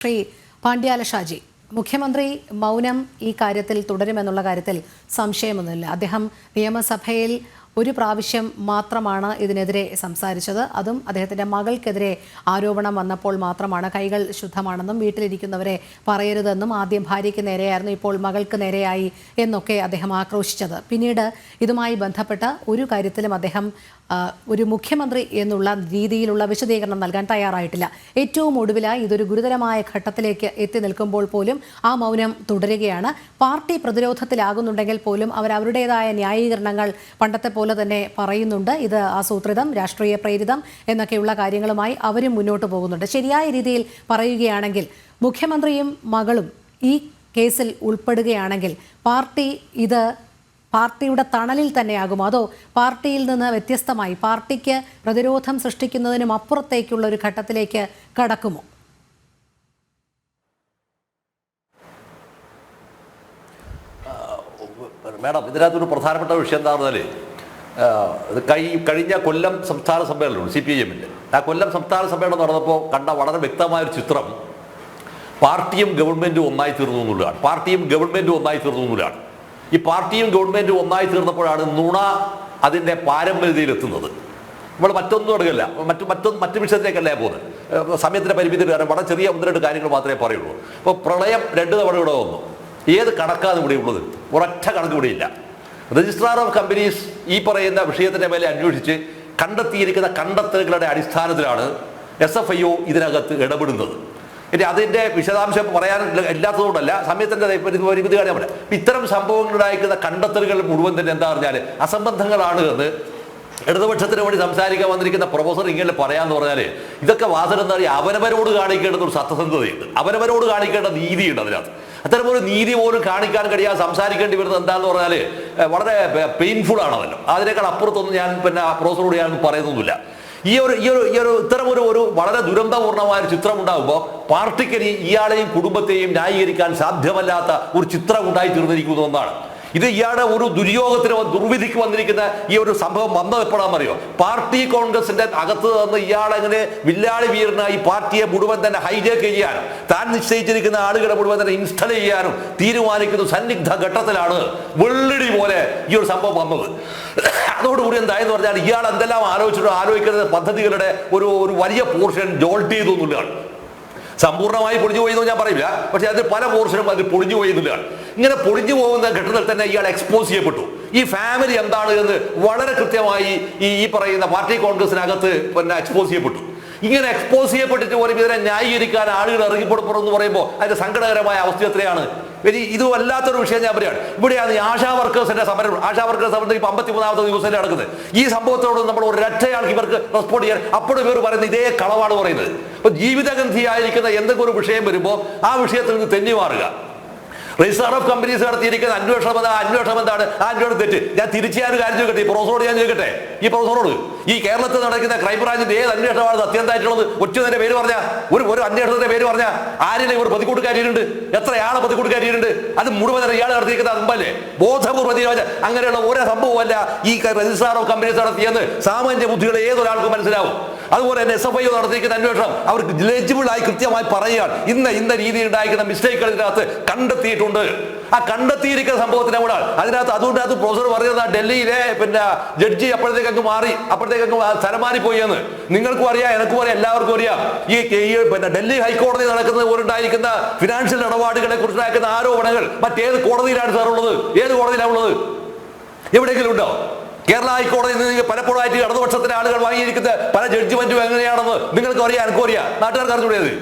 ശ്രീ പാണ്ഡ്യാല ഷാജി മുഖ്യമന്ത്രി മൗനം ഈ കാര്യത്തിൽ തുടരുമെന്നുള്ള കാര്യത്തിൽ സംശയമൊന്നുമില്ല. അദ്ദേഹം നിയമസഭയിൽ ഒരു പ്രാവശ്യം മാത്രമാണ് ഇതിനെതിരെ സംസാരിച്ചത്. അതും അദ്ദേഹത്തിന്റെ മകൾക്കെതിരെ ആരോപണം വന്നപ്പോൾ മാത്രമാണ് കൈകൾ ശുദ്ധമാണെന്നും വീട്ടിലിരിക്കുന്നവരെ പറയരുതെന്നും ആദ്യം ഭാര്യയ്ക്ക് നേരെയായിരുന്നു ഇപ്പോൾ മകൾക്ക് നേരെയായി എന്നൊക്കെ അദ്ദേഹം ആക്രോശിച്ചത്. പിന്നീട് ഇതുമായി ബന്ധപ്പെട്ട ഒരു കാര്യത്തിലും അദ്ദേഹം ഒരു മുഖ്യമന്ത്രി എന്നുള്ള രീതിയിലുള്ള വിശദീകരണം നൽകാൻ തയ്യാറായിട്ടില്ല. ഏറ്റവും ഒടുവിലായി ഇതൊരു ഗുരുതരമായ ഘട്ടത്തിലേക്ക് എത്തി നിൽക്കുമ്പോൾ പോലും ആ മൗനം തുടരുകയാണ്. പാർട്ടി പ്രതിരോധത്തിലാകുന്നുണ്ടെങ്കിൽ പോലും അവർ അവരുടേതായ ന്യായീകരണങ്ങൾ പണ്ടത്തെ പോലെ തന്നെ പറയുന്നുണ്ട്. ഇത് ആസൂത്രിതം രാഷ്ട്രീയ പ്രേരിതം എന്നൊക്കെയുള്ള കാര്യങ്ങളുമായി അവരും മുന്നോട്ട് പോകുന്നുണ്ട്. ശരിയായ രീതിയിൽ പറയുകയാണെങ്കിൽ മുഖ്യമന്ത്രിയും മകളും ഈ കേസിൽ ഉൾപ്പെടുകയാണെങ്കിൽ പാർട്ടി ഇത് പാർട്ടിയുടെ തണലിൽ തന്നെയാകുമോ? അതോ പാർട്ടിയിൽ നിന്ന് വ്യത്യസ്തമായി പാർട്ടിക്ക് പ്രതിരോധം സൃഷ്ടിക്കുന്നതിനും അപ്പുറത്തേക്കുള്ള ഒരു ഘട്ടത്തിലേക്ക് കടക്കുമോ? മേഡം ഇതിനകത്തൊരു പ്രധാനപ്പെട്ട വിഷയം എന്താ പറഞ്ഞാൽ ഇത് കൈ കഴിഞ്ഞ കൊല്ലം സംസ്ഥാന സമ്മേളനമുണ്ട് സി പി ഐ എമ്മിന്റെ. ആ കൊല്ലം സംസ്ഥാന സമ്മേളനം നടന്നപ്പോൾ കണ്ട വളരെ വ്യക്തമായ ഒരു ചിത്രം പാർട്ടിയും ഗവൺമെന്റും ഒന്നായി തീർന്നു എന്നുള്ളതാണ്. പാർട്ടിയും ഗവൺമെന്റും ഒന്നായി തീർന്നു എന്നുള്ളതാണ്. ഈ പാർട്ടിയും ഗവൺമെന്റും ഒന്നായി തീർന്നപ്പോഴാണ് നുണ അതിന്റെ പാരമ്പര്യതയിലെത്തുന്നത്. നമ്മൾ മറ്റൊന്നും എടുക്കില്ല. മറ്റു മറ്റൊന്ന് മറ്റു വിഷയത്തിലേക്കല്ലേ പോകുന്നത്. സമയത്തിന്റെ പരിമിതി കാരണം വളരെ ചെറിയ ഒന്ന് രണ്ട് കാര്യങ്ങൾ മാത്രമേ പറയുള്ളൂ. അപ്പോൾ പ്രളയം രണ്ട് തവണ ഇവിടെ വന്നു. ഏത് കണക്കാണ് ഇവിടെ ഉള്ളത്? ഒരൊറ്റ കണക്ക് ഇവിടെയില്ല രജിസ്ട്രാർ ഓഫ് കമ്പനീസ് ഈ പറയുന്ന വിഷയത്തിന്റെ മേലെ അന്വേഷിച്ച് കണ്ടെത്തിയിരിക്കുന്ന കണ്ടെത്തലുകളുടെ അടിസ്ഥാനത്തിലാണ് എസ് എഫ് ഐ ഒ ഇതിനകത്ത് ഇടപെടുന്നത്. ഇനി അതിന്റെ വിശദാംശം പറയാൻ ഇല്ലാത്തതുകൊണ്ടല്ല സമയത്തിന്റെ പരിമിതി കാര്യം ഇത്തരം സംഭവങ്ങളുണ്ടായിരിക്കുന്ന കണ്ടെത്തലുകൾ മുഴുവൻ തന്നെ എന്താ പറഞ്ഞാൽ അസംബന്ധങ്ങളാണ് എന്ന് ഇടതുപക്ഷത്തിന് വേണ്ടി സംസാരിക്കാൻ വന്നിരിക്കുന്ന പ്രൊഫസർ ഇങ്ങനെ പറയാന്ന് പറഞ്ഞാൽ ഇതൊക്കെ വാസന എന്താ പറയുക അവനവരോട് കാണിക്കേണ്ടത് ഒരു സത്യസന്ധതയുണ്ട്. അവനവരോട് കാണിക്കേണ്ട നീതിയുണ്ട് അതിനകത്ത്. അത്തരം ഒരു നീതി പോലും കാണിക്കാൻ കഴിയാതെ സംസാരിക്കേണ്ടി വരുന്നത് എന്താന്ന് പറഞ്ഞാൽ വളരെ പെയിൻഫുൾ ആണതല്ലോ അതിനേക്കാൾ അപ്പുറത്തൊന്നും ഞാൻ പിന്നെ പ്രൊഫസറോട് ഞാൻ പറയുന്നൊന്നുമില്ല. ഈ ഒരു ഈ ഒരു ഈ ഒരു ഇത്തരം ഒരു ഒരു വളരെ ദുരന്തപൂർണമായ ഒരു ചിത്രം ഉണ്ടാകുമ്പോൾ പാർട്ടിക്ക് ഇയാളെയും കുടുംബത്തെയും ന്യായീകരിക്കാൻ സാധ്യമല്ലാത്ത ഒരു ചിത്രം ഉണ്ടായി തീർന്നിരിക്കുന്നു എന്നാണ് ഇത് ഇയാളുടെ ഒരു ദുര്യോഗത്തിന് ദുർവിധിക്ക് വന്നിരിക്കുന്ന ഈ ഒരു സംഭവം വന്നത് എപ്പോഴാണെന്നറിയോ? പാർട്ടി കോൺഗ്രസിന്റെ അകത്ത് നിന്ന് ഇയാളെങ്ങനെ വില്ലാളി വീരനായി പാർട്ടിയെ മുഴുവൻ തന്നെ ഹൈജാക്ക് ചെയ്യാനും താൻ നിശ്ചയിച്ചിരിക്കുന്ന ആളുകളെ മുഴുവൻ തന്നെ ഇൻസ്റ്റൾ ചെയ്യാനും തീരുമാനിക്കുന്ന സന്നിഗ്ധ ഘട്ടത്തിലാണ് വെള്ളിടി പോലെ ഈ ഒരു സംഭവം വന്നത്. അതോടുകൂടി എന്തായെന്ന് പറഞ്ഞാൽ ഇയാൾ എന്തെല്ലാം ആലോചിച്ചിട്ടോ ആലോചിക്കുന്ന പദ്ധതികളുടെ ഒരു ഒരു വലിയ പോർഷൻ ജോൾട്ട് ചെയ്തു എന്നുള്ളതാണ്. സമ്പൂർണമായി പൊളിഞ്ഞു പോയി ഞാൻ പറയില്ല. പക്ഷെ അതിൽ പല പോർഷനും അതിൽ പൊളിഞ്ഞു പോയി ഇങ്ങനെ പൊളിഞ്ഞു പോകുന്ന ഘട്ടത്തിൽ തന്നെ ഇയാൾ എക്സ്പോസ് ചെയ്യപ്പെട്ടു. ഈ ഫാമിലി എന്താണ് എന്ന് വളരെ കൃത്യമായി ഈ ഈ പറയുന്ന പാർട്ടി കോൺഗ്രസിനകത്ത് പിന്നെ എക്സ്പോസ് ചെയ്യപ്പെട്ടു. ഇങ്ങനെ എക്സ്പോസ് ചെയ്യപ്പെട്ടിട്ട് പോലും ഇതിനെ ന്യായീകരിക്കാൻ ആളുകൾ ഇറങ്ങിപ്പെടുപ്പുറം എന്ന് പറയുമ്പോൾ അതിന്റെ സങ്കടകരമായ അവസ്ഥ എത്രയാണ്? ഇനി ഇത് വല്ലാത്തൊരു വിഷയം ഞാൻ പറയുകയാണ്. ഇവിടെയാണ് ഈ ആശാ വർക്കേഴ്സിന്റെ സമരം. ആശാ വർക്കേഴ്സ് സമരം ഇപ്പൊ അമ്പത്തി മൂന്നാമത്തെ ദിവസം നടക്കുന്നത്. ഈ സംഭവത്തോട് നമ്മൾ ഒരൊറ്റയാൾക്ക് ഇവർക്ക് റെസ്പോണ്ട് ചെയ്യാൻ അപ്പോഴും ഇവർ പറയുന്ന ഇതേ കളവാണ് പറയുന്നത്. അപ്പൊ ജീവിതഗന്ധിയായിരിക്കുന്ന എന്തെങ്കിലും ഒരു വിഷയം വരുമ്പോൾ ആ വിഷയത്തിൽ നിന്ന് തെന്നി മാറുക രജിസ്ട്രാർ ഓഫ് കമ്പനീസ് നടത്തിയിരിക്കുന്ന അന്വേഷണം എന്താ അന്വേഷണം എന്താണ്? ആ അന്വേഷണം തെറ്റ്. ഞാൻ തിരിച്ചു ഞാൻ കാര്യം ചോദിക്കട്ടെ? ഈ പ്രൊഫസറോട് ഞാൻ ചോദിക്കട്ടെ? ഈ പ്രൊഫസറോട് ഈ കേരളത്തിൽ നടക്കുന്ന ക്രൈംബ്രാഞ്ചിന്റെ ഏത് അന്വേഷണമാണ് സത്യന്തായിട്ടുള്ളത് ഒറ്റ പേര് പറഞ്ഞ? ഒരു ഒരു അന്വേഷണത്തിന്റെ പേര് പറഞ്ഞ? ആരിനെ ഒരു പ്രതിക്കൂട്ടുകാരിയുണ്ട് എത്രയാളെ ആളെ പ്രതിക്കൂട്ടുകാരിയുണ്ട് അത് മുഴുവൻ ഇയാൾ നടത്തിയിരിക്കുന്ന അമ്പല്ലേ ബോധപൂർവ തീരുമാനം അങ്ങനെയുള്ള ഓരോ സംഭവമല്ല ഈ രജിസ്ട്രാർ ഓഫ് കമ്പനീസ് നടത്തിയെന്ന് സാമാന്യ ബുദ്ധികളെ ഏതൊരാൾക്കും മനസ്സിലാവും. അതുപോലെ തന്നെ എസ് എഫ് ഐ നടത്തിയിരിക്കുന്ന അന്വേഷണം അവർക്ക് ലെജിബിൾ ആയി കൃത്യമായി പറയുകയാണ്. ഇന്ന് ഇന്ന രീതിയിൽ ഉണ്ടായിരിക്കുന്ന മിസ്റ്റേക്കുകൾ ഇതിനകത്ത് കണ്ടെത്തിയിട്ടുണ്ട്. ആ കണ്ടെത്തിയിരിക്കുന്ന സംഭവത്തിന് അവിടെ അതിനകത്ത് അതുകൊണ്ട് അത് പ്രൊഫസർ പറയുന്നത് ഡൽഹിയിലെ പിന്നെ ജഡ്ജി അപ്പോഴത്തേക്ക് അങ്ങ് മാറി അപ്പോഴത്തേക്ക് അങ്ങ് സ്ഥലമാറി സ്ഥലം മാറിപ്പോയി എന്ന് നിങ്ങൾക്കും അറിയാം എനിക്കും അറിയാം എല്ലാവർക്കും അറിയാം. ഈ പിന്നെ ഡൽഹി ഹൈക്കോടതി നടക്കുന്നത് ഉണ്ടായിരിക്കുന്ന ഫിനാൻഷ്യൽ ഇടപാടുകളെ കുറിച്ചുണ്ടാക്കുന്ന ആരോപണങ്ങൾ മറ്റേത് കോടതിയിലാണ് സാർ ഉള്ളത്? ഏത് കോടതിയിലാണ് ഉള്ളത്? എവിടെയെങ്കിലും ഉണ്ടോ? കേരള ഹൈക്കോടതി നിന്ന് നിങ്ങൾ പലപ്പോഴായിട്ട് ഇടതുപക്ഷത്തിലെ ആളുകൾ വാങ്ങിയിരിക്കുന്നത് പല ജഡ്ജ്മെന്റും എങ്ങനെയാണെന്ന് നിങ്ങൾക്ക് അറിയാം എനിക്കും അറിയാം നാട്ടുകാർക്ക് അറിഞ്ഞുകൂടിയത്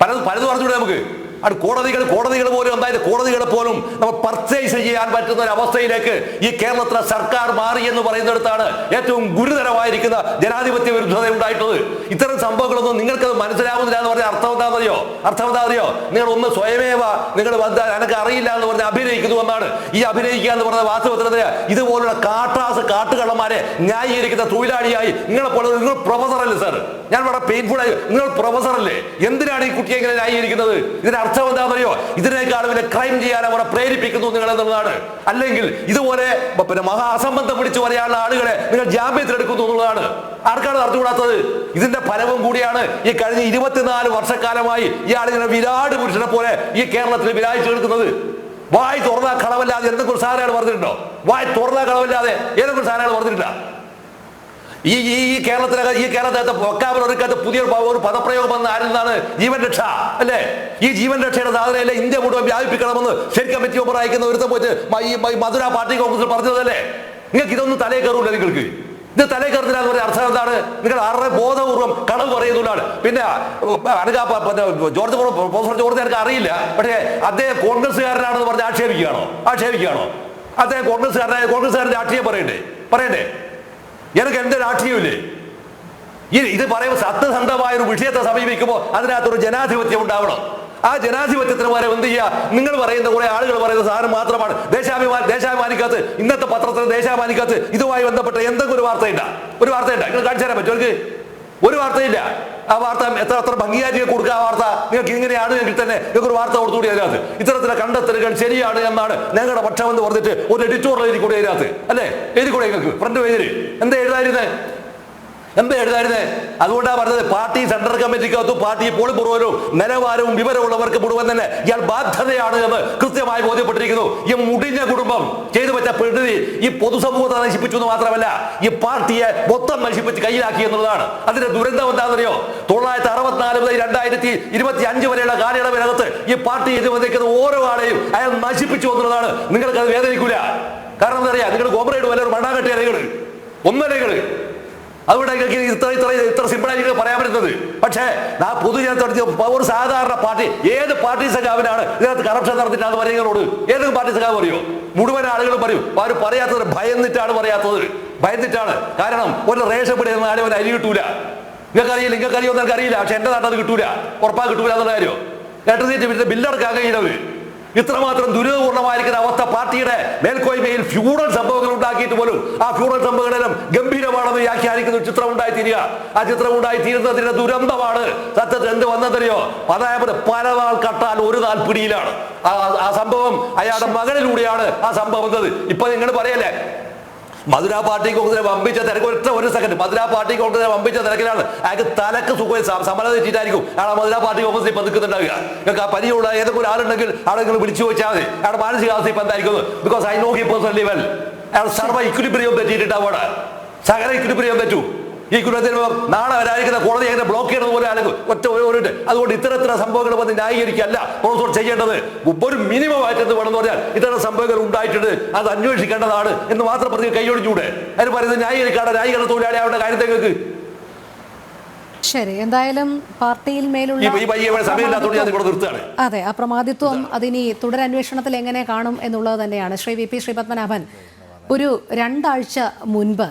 പലതും പലതും അറിഞ്ഞുകൂടെ നമുക്ക്? അത് കോടതികൾ കോടതികൾ പോലും എന്തായത് കോടതികളെ പോലും നമ്മൾ പർച്ചേസ് ചെയ്യാൻ പറ്റുന്ന ഒരു അവസ്ഥയിലേക്ക് ഈ കേരളത്തിലെ സർക്കാർ മാറി എന്ന് പറയുന്നിടത്താണ് ഏറ്റവും ഗുരുതരമായിരിക്കുന്ന ജനാധിപത്യ വിരുദ്ധത ഉണ്ടായിട്ടുള്ളത്. ഇത്തരം സംഭവങ്ങളൊന്നും നിങ്ങൾക്കത് മനസ്സിലാവുന്നില്ല എന്ന് പറഞ്ഞാൽ അർത്ഥം എന്താണെന്നറിയോ അർത്ഥം അറിയോ? നിങ്ങൾ ഒന്ന് സ്വയമേവ നിങ്ങൾ എനിക്ക് അറിയില്ല എന്ന് പറഞ്ഞ് അഭിനയിക്കുന്നു എന്നാണ്. ഈ അഭിനയിക്കുക എന്ന് പറഞ്ഞ വാസ്തവത്തിന് ഇതുപോലുള്ള കാട്ടാസ് കാട്ടുകള്ളന്മാരെ ന്യായീകരിക്കുന്ന തൊഴിലാളിയായി നിങ്ങളെ പോലെ നിങ്ങൾ പ്രൊഫസർ അല്ലേ സാർ ഞാൻ വളരെ പെയിൻഫുൾ ആയി. നിങ്ങൾ പ്രൊഫസർ അല്ലേ? എന്തിനാണ് ഈ കുട്ടിയെ ഇങ്ങനെ ന്യായീകരിക്കുന്നത്? ഇതിന്റെ അർത്ഥം എന്താണെന്നറിയോ? ഇതിനേക്കാൾ ഇവരെ ക്രൈം ചെയ്യാൻ അവരെ പ്രേരിപ്പിക്കുന്നു നിങ്ങൾ എന്നുള്ളതാണ് അല്ലെങ്കിൽ ഇതുപോലെ പിന്നെ മഹാ അസംബന്ധം പിടിച്ചു പറയാനുള്ള ആളുകളെ നിങ്ങൾ ജാമ്യത്തിലെടുക്കുന്നു എന്നുള്ളതാണ് ആർക്കാണ് അറിഞ്ഞുകൂടാത്തത്? ഇതിന്റെ ഫലവും കൂടിയാണ് ഈ കഴിഞ്ഞ ഇരുപത്തിനാല് വർഷക്കാലമായി ഇയാൾ ഇങ്ങനെ വിരാട് പുരുഷനെ പോലെ ഈ കേരളത്തിൽ വിരാഴ്ച എടുക്കുന്നത് വായ് തുറന്ന കളവല്ലാതെ എന്തെങ്കിലും സാധനങ്ങൾ പറഞ്ഞിട്ടുണ്ടോ? വായ് തുറന്ന കളവല്ലാതെ ഏതെങ്കിലും സാധനങ്ങൾ പറഞ്ഞിട്ടില്ല ഈ ഈ കേരളത്തിനകത്ത് ഈ കേരളത്തിനകത്ത് വൊക്കാബുലറിക്കകത്ത് പുതിയ ഒരു പദപ്രയോഗം വന്ന ആരുന്നാണ്? ജീവൻ രക്ഷ അല്ലേ? ഈ ജീവൻ രക്ഷയുടെ സാധനയല്ലേ ഇന്ത്യ മുഴുവൻ വ്യാപിപ്പിക്കണമെന്ന് സ്റ്റേറ്റ് കമ്മിറ്റി മെമ്പർ അയക്കുന്ന ഒരുത്തം പോയിട്ട് മധുര പാർട്ടി കോൺഗ്രസിൽ പറഞ്ഞതല്ലേ? നിങ്ങൾക്ക് ഇതൊന്നും തലേ കയറൂല നിങ്ങൾക്ക്. ഇത് തലേ കയറുന്നില്ല എന്ന് അർത്ഥം എന്താണ്? നിങ്ങൾ ആരുടെ ബോധപൂർവം കളവ് പറയുന്നതാണ് പിന്നെ പിന്നെ ജോർജ് പ്രൊ- പ്രൊഫസർ ജോർജ് എനിക്ക് അറിയില്ല. പക്ഷേ അദ്ദേഹം കോൺഗ്രസ്സുകാരനാണെന്ന് പറഞ്ഞ് ആക്ഷേപിക്കുകയാണോ? ആക്ഷേപിക്കുകയാണോ? അദ്ദേഹം കോൺഗ്രസ്സുകാരനായ കോൺഗ്രസ്സുകാരന്റെ ആക്ഷേപം പറയണ്ടേ? പറയണ്ടേ? എനിക്ക് എന്റെ രാഷ്ട്രീയമില്ലേ ഇത് പറയുമ്പോൾ സത്യസന്ധമായ ഒരു വിഷയത്തെ സമീപിക്കുമ്പോൾ അതിനകത്തൊരു ജനാധിപത്യം ഉണ്ടാവണം. ആ ജനാധിപത്യത്തിന് വരെ എന്ത് ചെയ്യുക നിങ്ങൾ പറയുന്ന കുറെ ആളുകൾ പറയുന്ന സാധനം മാത്രമാണ്. ദേശാഭിമാനി ദേശാഭിമാനിക്കകത്ത് ഇന്നത്തെ പത്രത്തിന് ദേശാഭിമാനിക്കകത്ത് ഇതുമായി ബന്ധപ്പെട്ട എന്തെങ്കിലും ഒരു വാർത്തയില്ല ഒരു വാർത്തയില്ല നിങ്ങൾ കാണിച്ചു തരാൻ പറ്റും ഒരു വാർത്തയില്ല. ആ വാർത്ത എത്ര എത്ര ഭംഗിയായി നിങ്ങൾക്ക് കൊടുക്കുക ആ വാർത്ത. നിങ്ങൾക്ക് ഇങ്ങനെയാണ് എങ്കിൽ തന്നെ നിങ്ങൾക്ക് ഒരു വാർത്ത കൊടുത്തുകൂടി അതിനകത്ത്. ഇത്തരത്തിലെ കണ്ടെത്തലുകൾ ശരിയാണ് എന്നാണ് ഞങ്ങളുടെ പക്ഷമെന്ന് പറഞ്ഞിട്ട് ഒരു എഡിറ്റോറിയൽ എഴുതി കൂടി അതിനകത്ത്. അല്ലേ? എഴുതി കൂടെ നിങ്ങൾക്ക് ഫ്രണ്ട് പേജിൽ എന്താ എഴുതായിരുന്നേ എന്താ എഴുതായിരുന്നേ അതുകൊണ്ടാണ് പറഞ്ഞത് പാർട്ടി സെൻട്രൽ കമ്മിറ്റിക്കകത്തും പാർട്ടി പോളി ബ്യൂറോയിലും നിലവാരവും വിവരമുള്ളവർക്ക് മുഴുവൻ തന്നെ ഇയാൾ ബാധ്യതയാണ് എന്ന് കൃത്യമായി ബോധ്യപ്പെട്ടിരിക്കുന്നു. ഈ മുടിഞ്ഞ കുടുംബം ചെയ്തു വെച്ച പെടുതി ഈ പൊതുസമൂഹത്തെ നശിപ്പിച്ചു എന്ന് മാത്രമല്ല ഈ പാർട്ടിയെ മൊത്തം നശിപ്പിച്ച് കയ്യിലാക്കി എന്നുള്ളതാണ്. അതിന്റെ ദുരന്തം എന്താണെന്നറിയോ? തൊള്ളായിരത്തി അറുപത്തിനാല് മുതൽ രണ്ടായിരത്തി ഇരുപത്തി അഞ്ച് വരെയുള്ള കാലയളവിനകത്ത് ഈ പാർട്ടി ഇത് വന്നിരിക്കുന്ന ഓരോ ആളെയും അയാൾ നശിപ്പിച്ചു എന്നുള്ളതാണ്. നിങ്ങൾക്ക് അത് വേദനിക്കൂല. കാരണം എന്താ പറയാ നിങ്ങൾ കോമ്രേഡ് വല്ല ഒരു മണ്ണാകട്ടിയാണ് നിങ്ങൾ ഒന്നരകൾ. അതുകൊണ്ട് എനിക്ക് ഇത്ര ഇത്ര ഇത്ര സിമ്പിളായിട്ട് പറയാൻ പറ്റുന്നത്. പക്ഷേ ആ പൊതുജനത്തോട് ഒരു സാധാരണ പാർട്ടി ഏത് പാർട്ടി സഖാവിനാണ് ഇതിനകത്ത് കറപ്ഷൻ നടത്തിയിട്ടാണ് പറയുന്നവരോട് ഏതെങ്കിലും പാർട്ടി സഖാവ് പറയോ? മുഴുവൻ ആളുകളും പറയും. അവർ പറയാത്തത് ഭയന്നിട്ടാണ് പറയാത്തത്. ഭയന്നിട്ടാണ്. കാരണം ഒരു റേഷൻ പിടി ആരും ഒരു അരി കിട്ടൂല. നിങ്ങൾക്കറിയില്ല നിങ്ങൾക്കറിയോ എന്ന് എനിക്കറിയില്ല. പക്ഷെ എന്റെ നാട്ടിൽ അത് കിട്ടൂല. ഉറപ്പാ കിട്ടൂല എന്നുള്ള കാര്യം. ഇലക്ട്രിസിറ്റി ബില്ലടക്കാൻ കഴിയുന്നവർ ഇത്രമാത്രം ദുരിതപൂർണമായിരിക്കുന്ന അവസ്ഥ പാർട്ടിയുടെ മേൽക്കോയ്മയിൽ ഫ്യൂഡൽ സംഭവങ്ങൾ ഉണ്ടാക്കിയിട്ട് പോലും ആ ഫ്യൂഡൽ സംഭവങ്ങളെല്ലാം ഗംഭീരമാണെന്ന് വ്യാഖ്യാനിക്കുന്ന ഒരു ചിത്രം ഉണ്ടായി തീരുക ആ ചിത്രം ഉണ്ടായി തീരുന്നതിന്റെ ദുരന്തമാണ്. സത്യത്തിൽ എന്ത് വന്നതറിയോ അതായത് പല നാൾ കട്ടാൽ ഒരു നാൾ പിടിയിലാണ്. ആ ആ സംഭവം അയാളുടെ മകനിലൂടെയാണ് ആ സംഭവം വന്നത്. ഇപ്പൊ നിങ്ങൾ പറയല്ലേ മധുര പാർട്ടി കോൺഗ്രസിനെ വമ്പിച്ച തിരക്ക് ഒറ്റ ഒരു സെക്കൻഡ് മധുര പാർട്ടി കോൺഗ്രസിനെ വമ്പിച്ച തിരക്കിലാണ്. അയാൾക്ക് തലക്ക് സുഖം സമരം തെറ്റിയിട്ടായിരിക്കും. അയാൾ മധുര പാർട്ടി കോൺഗ്രസിൽ ഇപ്പൊ നിൽക്കുന്നുണ്ടാവുക. നിങ്ങൾക്ക് ആ പരിചയമുള്ള ഏതൊക്കെ ഒരാളുണ്ടെങ്കിൽ ആളെ നിങ്ങൾ വിളിച്ചു വെച്ചാൽ മതി. അയാളുടെ മാനസികാവസ്ഥ ഇപ്പൊ എന്തായിരിക്കും because I know he personally well അയാൾ സർവ ഇക്വിലിബ്രിയം തെറ്റിയിട്ടാവാണ് സകല ഇക്വിലിബ്രിയം തെറ്റു. ഈ കുലത്തിന് നാളെ വരാതിരിക്കുന്ന കോടതി അങ്ങനെ ബ്ലോക്ക് ചെയ്യണത് പോലെ അല്ലെങ്കിൽ ഒറ്റ ഒരു. അതുകൊണ്ട് ഇത്തരത്തിലുള്ള സംഭവങ്ങൾ വന്ന് ന്യായീകരിക്കല്ല പ്രൊഫസർ ചെയ്യേണ്ടത് ഒരു മിനിമം ആയിട്ട് വേണമെന്ന് പറഞ്ഞാൽ ഇത്തരം സംഭവങ്ങൾ ഉണ്ടായിട്ടുണ്ട്. അത് അന്വേഷിക്കേണ്ടതാണ് എന്ന് മാത്രം പറഞ്ഞ് കൈയൊഴിഞ്ഞൂടെ അതിന് പറയുന്നത് ന്യായീകരിക്കാണ് ന്യായീകരണ തൊഴിലാളി അവരുടെ കാര്യത്തേക്ക് ശരി എന്തായാലും പാർട്ടിയിൽ മേലുള്ള അതെ അപ്രമാദിത്വം പ്രമാദിത്വം അതിനി തുടരന്വേഷണത്തിൽ എങ്ങനെ കാണും എന്നുള്ളത് തന്നെയാണ് ശ്രീ വി പി ശ്രീപത്മനാഭൻ. ഒരു രണ്ടാഴ്ച മുൻപ്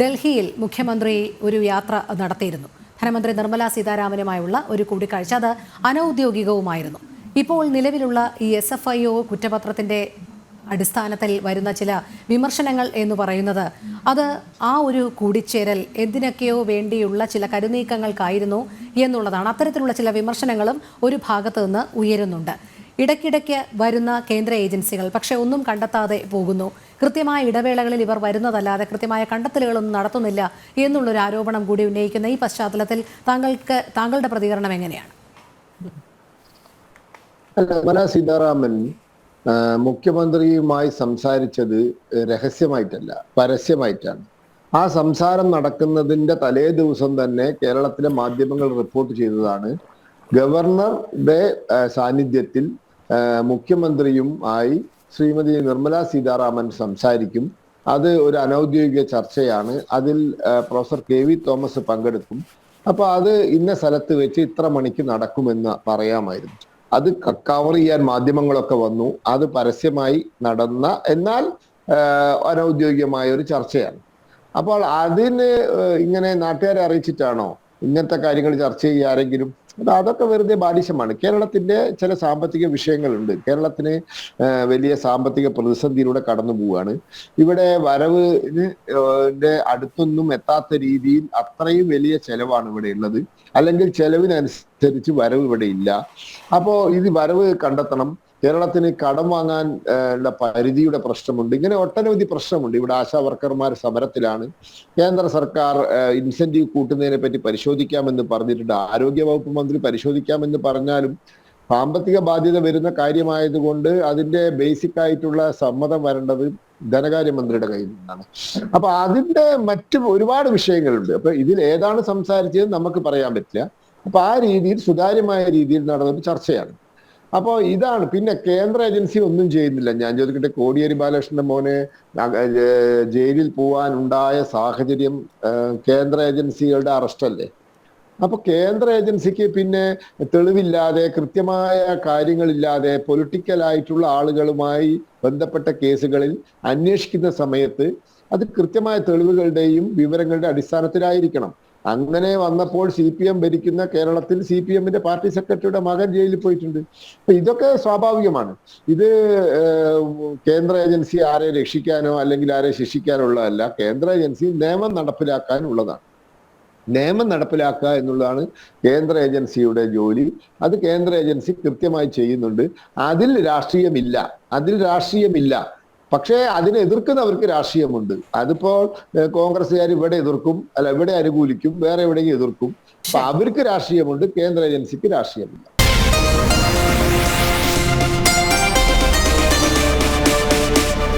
ഡൽഹിയിൽ മുഖ്യമന്ത്രി ഒരു യാത്ര നടത്തിയിരുന്നു. ധനമന്ത്രി നിർമ്മലാ സീതാരാമനുമായുള്ള ഒരു കൂടിക്കാഴ്ച അത് അനൗദ്യോഗികവുമായിരുന്നു. ഇപ്പോൾ നിലവിലുള്ള ഈ എസ് എഫ് ഐ ഒ കുറ്റപത്രത്തിന്റെ അടിസ്ഥാനത്തിൽ വരുന്ന ചില വിമർശനങ്ങൾ എന്ന് പറയുന്നത് അത് ആ ഒരു കൂടിച്ചേരൽ എന്തിനൊക്കെയോ വേണ്ടിയുള്ള ചില കരുനീക്കങ്ങൾക്കായിരുന്നു എന്നുള്ളതാണ്. അത്തരത്തിലുള്ള ചില വിമർശനങ്ങളും ഒരു ഭാഗത്ത് നിന്ന് ഉയരുന്നുണ്ട്. ഇടയ്ക്കിടയ്ക്ക് വരുന്ന കേന്ദ്ര ഏജൻസികൾ പക്ഷേ ഒന്നും കണ്ടെത്താതെ പോകുന്നു. കൃത്യമായ ഇടവേളകളിൽ ഇവർ വരുന്നതല്ലാതെ കൃത്യമായ കണ്ടെത്തലുകളൊന്നും നടത്തുന്നില്ല എന്നുള്ളൊരു ആരോപണം കൂടി ഉന്നയിക്കുന്ന ഈ പശ്ചാത്തലത്തിൽ താങ്കൾക്ക് താങ്കളുടെ പ്രതികരണം എങ്ങനെയാണ്? ആ, മുഖ്യമന്ത്രിയുമായി സംസാരിച്ചത് രഹസ്യമായിട്ടല്ല പരസ്യമായിട്ടാണ്. ആ സംസാരം നടക്കുന്നതിന്റെ തലേ ദിവസം തന്നെ കേരളത്തിലെ മാധ്യമങ്ങൾ റിപ്പോർട്ട് ചെയ്തതാണ് ഗവർണറുടെ സാന്നിധ്യത്തിൽ മുഖ്യമന്ത്രിയും ആയി ശ്രീമതി നിർമ്മല സീതാരാമൻ സംസാരിക്കും. അത് ഒരു അനൗദ്യോഗിക ചർച്ചയാണ്. അതിൽ പ്രൊഫസർ കെ വി തോമസ് പങ്കെടുക്കും. അപ്പൊ അത് ഇന്ന സ്ഥലത്ത് വെച്ച് ഇത്ര മണിക്ക് നടക്കുമെന്ന് പറയാമായിരുന്നു. അത് കവർ ചെയ്യാൻ മാധ്യമങ്ങളൊക്കെ വന്നു. അത് പരസ്യമായി നടന്ന എന്നാൽ അനൗദ്യോഗികമായ ഒരു ചർച്ചയാണ്. അപ്പോൾ അതിന് ഇങ്ങനെ നാട്ടുകാരെ അറിയിച്ചിട്ടാണോ ഇങ്ങനത്തെ കാര്യങ്ങൾ ചർച്ച അത് അതൊക്കെ വെറുതെ ബാലിശമാണ്. കേരളത്തിന്റെ ചില സാമ്പത്തിക വിഷയങ്ങളുണ്ട്. കേരളത്തിന് വലിയ സാമ്പത്തിക പ്രതിസന്ധിയിലൂടെ കടന്നു പോവുകയാണ്. ഇവിടെ വരവിന് അടുത്തൊന്നും എത്താത്ത രീതിയിൽ അത്രയും വലിയ ചെലവാണ് ഇവിടെ ഉള്ളത്. അല്ലെങ്കിൽ ചെലവിനനുസരിച്ച് വരവ് ഇവിടെ ഇല്ല. അപ്പോ ഇത് വരവ് കണ്ടെത്തണം. കേരളത്തിന് കടം വാങ്ങാൻ ഉള്ള പരിധിയുടെ പ്രശ്നമുണ്ട്. ഇങ്ങനെ ഒട്ടനവധി പ്രശ്നമുണ്ട്. ഇവിടെ ആശാ വർക്കർമാർ സമരത്തിലാണ്. കേന്ദ്ര സർക്കാർ ഇൻസെന്റീവ് കൂട്ടുന്നതിനെ പറ്റി പരിശോധിക്കാമെന്ന് പറഞ്ഞിട്ടുണ്ട്. ആരോഗ്യ വകുപ്പ് മന്ത്രി പരിശോധിക്കാമെന്ന് പറഞ്ഞാലും സാമ്പത്തിക ബാധ്യത വരുന്ന കാര്യമായതുകൊണ്ട് അതിന്റെ ബേസിക് ആയിട്ടുള്ള സമ്മതം വരേണ്ടത് ധനകാര്യമന്ത്രിയുടെ കയ്യിൽ നിന്നാണ്. അപ്പൊ അതിന്റെ മറ്റു ഒരുപാട് വിഷയങ്ങളുണ്ട്. അപ്പൊ ഇതിൽ ഏതാണ് സംസാരിച്ചത് നമുക്ക് പറയാൻ പറ്റില്ല. അപ്പൊ ആ രീതിയിൽ സുതാര്യമായ രീതിയിൽ നടന്നൊരു ചർച്ചയാണ്. അപ്പോ ഇതാണ്. പിന്നെ കേന്ദ്ര ഏജൻസി ഒന്നും ചെയ്യുന്നില്ല. ഞാൻ ചോദിക്കട്ടെ കോടിയേരി ബാലകൃഷ്ണന്റെ മോനെ ജയിലിൽ പോവാൻ ഉണ്ടായ സാഹചര്യം കേന്ദ്ര ഏജൻസികളുടെ അറസ്റ്റ് അല്ലേ അപ്പൊ കേന്ദ്ര ഏജൻസിക്ക് പിന്നെ തെളിവില്ലാതെ കൃത്യമായ കാര്യങ്ങളില്ലാതെ പൊളിറ്റിക്കലായിട്ടുള്ള ആളുകളുമായി ബന്ധപ്പെട്ട കേസുകളിൽ അന്വേഷിക്കുന്ന സമയത്ത് അത് കൃത്യമായ തെളിവുകളുടെയും വിവരങ്ങളുടെ അടിസ്ഥാനത്തിലായിരിക്കണം. അങ്ങനെ വന്നപ്പോൾ സി പി എം ഭരിക്കുന്ന കേരളത്തിൽ സി പി എമ്മിന്റെ പാർട്ടി സെക്രട്ടറിയുടെ മകൻ ജയിലിൽ പോയിട്ടുണ്ട്. അപ്പൊ ഇതൊക്കെ സ്വാഭാവികമാണ്. ഇത് കേന്ദ്ര ഏജൻസി ആരെ രക്ഷിക്കാനോ അല്ലെങ്കിൽ ആരെ ശിക്ഷിക്കാനോ ഉള്ളതല്ല കേന്ദ്ര ഏജൻസി നിയമം നടപ്പിലാക്കാൻ ഉള്ളതാണ്. നിയമം നടപ്പിലാക്കുക എന്നുള്ളതാണ് കേന്ദ്ര ഏജൻസിയുടെ ജോലി. അത് കേന്ദ്ര ഏജൻസി കൃത്യമായി ചെയ്യുന്നുണ്ട്. അതിൽ രാഷ്ട്രീയമില്ല. അതിൽ രാഷ്ട്രീയമില്ല. പക്ഷേ അതിനെ എതിർക്കുന്നവർക്ക് രാഷ്ട്രീയമുണ്ട്. അതിപ്പോൾ കോൺഗ്രസ്സുകാർ ഇവിടെ എതിർക്കും അല്ല ഇവിടെ അനുകൂലിക്കും വേറെ എവിടെയെങ്കിലും എതിർക്കും. അപ്പൊ അവർക്ക് രാഷ്ട്രീയമുണ്ട് കേന്ദ്ര ഏജൻസിക്ക് രാഷ്ട്രീയമില്ല.